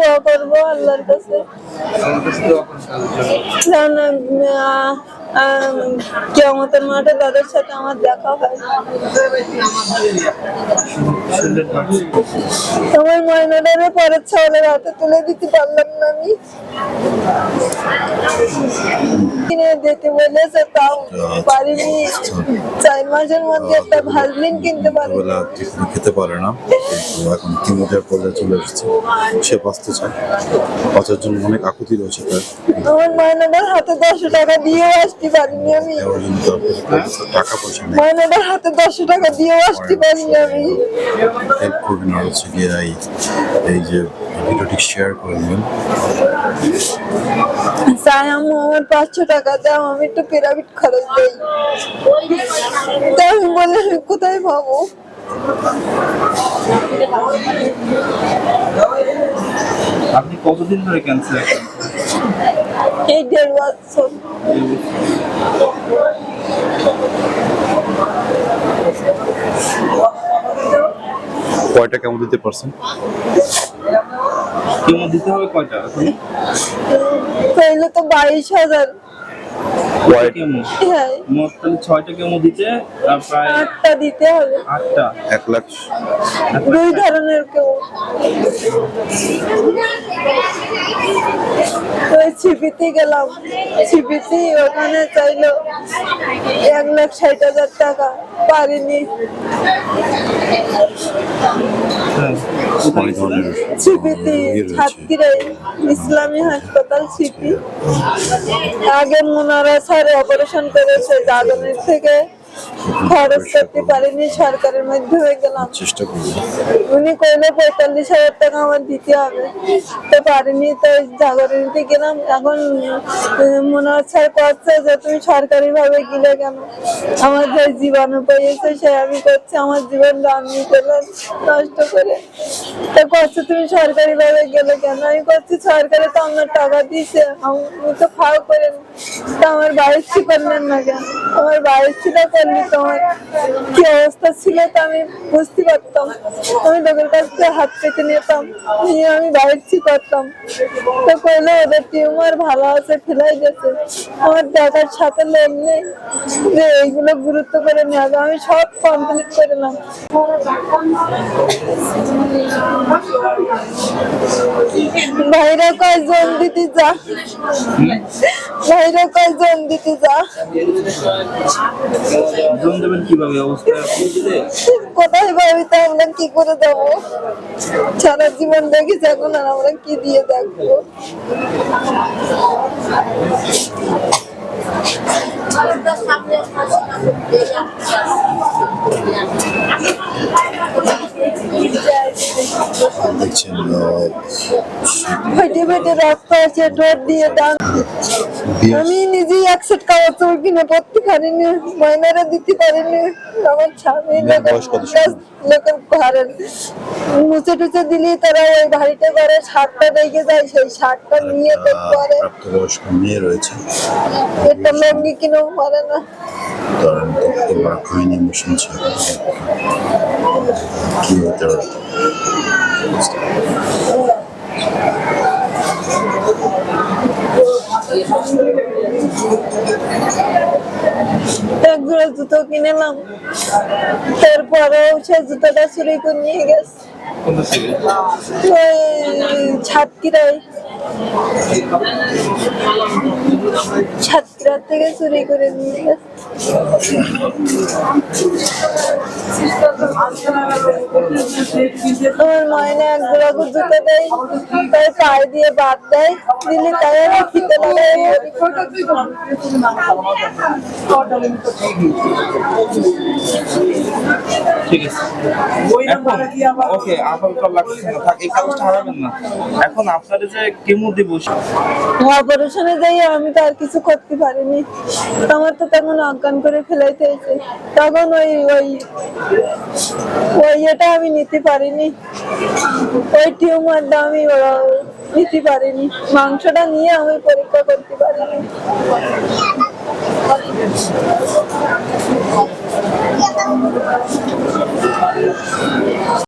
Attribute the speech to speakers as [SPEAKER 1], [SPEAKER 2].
[SPEAKER 1] দোয়া করব আল্লাহর কাছে। আহ, মাঠে তাদের সাথে আমার দেখা হয়।
[SPEAKER 2] তোমার।
[SPEAKER 1] আমার ময়নাটারে পরের ছাওয়ালের হাতে তুলে দিতে পারলাম না আমি। কিনে দিতে বলেছে তাও পারিনি। চার মাসের মধ্যে একটা ভাজলিন কিনতে পারি।
[SPEAKER 3] খেতে পারে না। এখন কিমোজার পর্যায়ে চলে এসেছে। সে বাঁচতে চায়। বাঁচার জন্য অনেক আকুতি রয়েছে তার।
[SPEAKER 1] আমার ময়নাটার হাতে দশশো টাকা দিয়েও আসতে পারিনি আমি।
[SPEAKER 3] টাকা পয়সা নেই।
[SPEAKER 1] ময়নাটার হাতে দশশো টাকা দিয়েও আসতে পারিনি আমি।
[SPEAKER 3] হেল্প করবেন আর হচ্ছে গিয়ে এই এই যে ভিডিওটি শেয়ার করে নেবেন
[SPEAKER 1] চাই আম্মু আমার পাঁচশো টাকা দাও আমি একটু পিরামিড খরচ দেই। তা আমি বলে আমি কোথায় পাবো?
[SPEAKER 2] আপনি কতদিন ধরে ক্যান্সার
[SPEAKER 1] এই দেড় বছর।
[SPEAKER 3] কয়টা কেমন দিতে পারছেন?
[SPEAKER 2] কেমন দিতে হবে কয়টা? এখন?
[SPEAKER 1] তাইলে তো বাইশ হাজার। হ্যাঁ।
[SPEAKER 2] মোট তাহলে ছয়টা কেমো দিতে? প্রায়
[SPEAKER 1] আটটা দিতে হবে।
[SPEAKER 2] আটটা?
[SPEAKER 3] এক লাখ
[SPEAKER 1] দুই ধরনের কেউ ওই ছিপিতে গেলাম। ছিপিতে ওখানে চাইলো এক লাখ ষাট হাজার টাকা। পারিনি।
[SPEAKER 3] অনেক ধরনের
[SPEAKER 1] ছিপিতে
[SPEAKER 3] ইয়ে
[SPEAKER 1] ইসলামী হাসপাতাল ছিপি। আগে মোনারা স্যার অপারেশন করেছে দাদনের থেকে। খরচ করতে পারিনি সরকারের মাধ্যমে গেলাম।
[SPEAKER 3] চেষ্টা করব।
[SPEAKER 1] উনি কইলে পঁয়তাল্লিশ হাজার টাকা আমার দিতে হবে। তো পারিনি তো জাগরে গেলাম। এখন মনে হচ্ছে করছে যে তুমি সরকারি ভাবে গেলে কেন? আমার যে জীবন পেয়েছে সে আমি করছি আমার জীবনটা আমি নষ্ট করে। তো করছে তুমি সরকারি ভাবে গেলে কেন? আমি করছি সরকারে তো আমার টাকা দিছে আমি তো খাও করেন। বাইশটি করলেন না কেন? আমার বাইশটিটা করলি তোমার কি অবস্থা ছিল তা আমি বুঝতে পারতাম। আমি লোকের কাছ থেকে হাত পেতে নিতাম, নিয়ে আমি বাইশটি করতাম। তো কইলে ওদের টিউমার ভালো আছে, ফেলাই গেছে আমার দেখার সাথে লোক নেই যে এইগুলো গুরুত্ব করে নেওয়া। আমি সব কমপ্লিট করলাম ভাইরা কয় জন দিদি যা? ভাইরা কয় জন দিতে যা।
[SPEAKER 2] জন দেবেন কীভাবে? অবস্থা
[SPEAKER 1] কোথায় পাবি তা আমরা কি করে যাব সারা জীবন দেখেছি এখন আর আমরা কি দিয়ে দেখব
[SPEAKER 3] দেখছেন
[SPEAKER 1] ফেটে ফেটে রক্ত আছে ডোর দিয়ে দান। আমি নিজেই একশো কাগজ চোর কিনে পড়তে পারিনি ময়নারা দিতে পারিনি আমার স্বামী লোকের ঘরের মুছে টুচে দিলি তারা ওই বাড়িতে করে শার্টটা দেখে যায় সেই শার্টটা নিয়ে তো করে
[SPEAKER 3] মেয়ে রয়েছে।
[SPEAKER 1] একটা লঙ্গি কিনেও পারে না।
[SPEAKER 3] কি হতে
[SPEAKER 1] এক জোড়া জুতো কিনেলাম তারপরেও সে জুতোটা চুরি করে নিয়ে গেছে। ছাতকিরাই ছাতকিরা থেকে চুরি করে নিয়ে গেছে। আমার ময়না এক জুতো দেয় তাই পায়ে দিয়ে বাদ দেয় দিলে তাই আমি ফিতে লাগাই
[SPEAKER 2] ঠিক আছে। এখন ওকে আপাতত লাগছে না। থাক এই কাগজটা হারাবেন না। এখন আপনাদের যে কেমো দিব
[SPEAKER 1] অপারেশনে যাই আমি তো আর কিছু করতে পারিনি। আমার তো তেমন অজ্ঞান করে ফেলাইতে হয়েছে। তখন ওই ওই ওই এটা আমি নিতে পারিনি। ওই টিউমারটা আমি নিতে পারিনি। মাংসটা নিয়ে আমি পরীক্ষা করতে পারিনি।